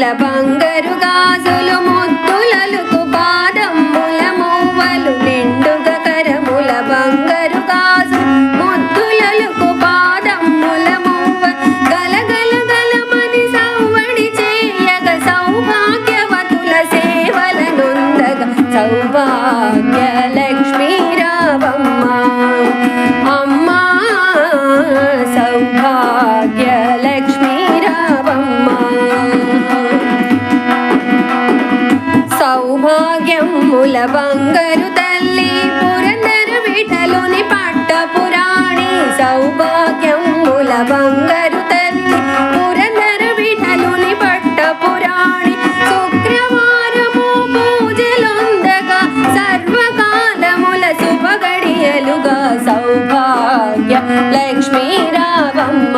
కరముల బంగారు గాజులు ముద్దులలకు పాదమ్ముల మువ్వలు నిండుగా కరముల బంగారు గాజు ముద్దులలకు పాదమ్ముల మువ్వ. గలగల గలమని సౌవడి చేయగ సౌభాగ్యవతుల సేవల నొందగ సౌభాగ్య లక్ష్మీ రావమ్మ. అమ్మా సౌభాగ్య సౌభాగ్యముల బంగారు తల్లి పురందర విటలోని పట్ట పురాణి. సౌభాగ్యముల బంగారు తల్లి పురందర విటలోని పట్ట పురాణి. శుక్రవారము పూజలుందగా సర్వకాలముల శుభగడియలుగా సౌభాగ్య లక్ష్మీరావమ్మ.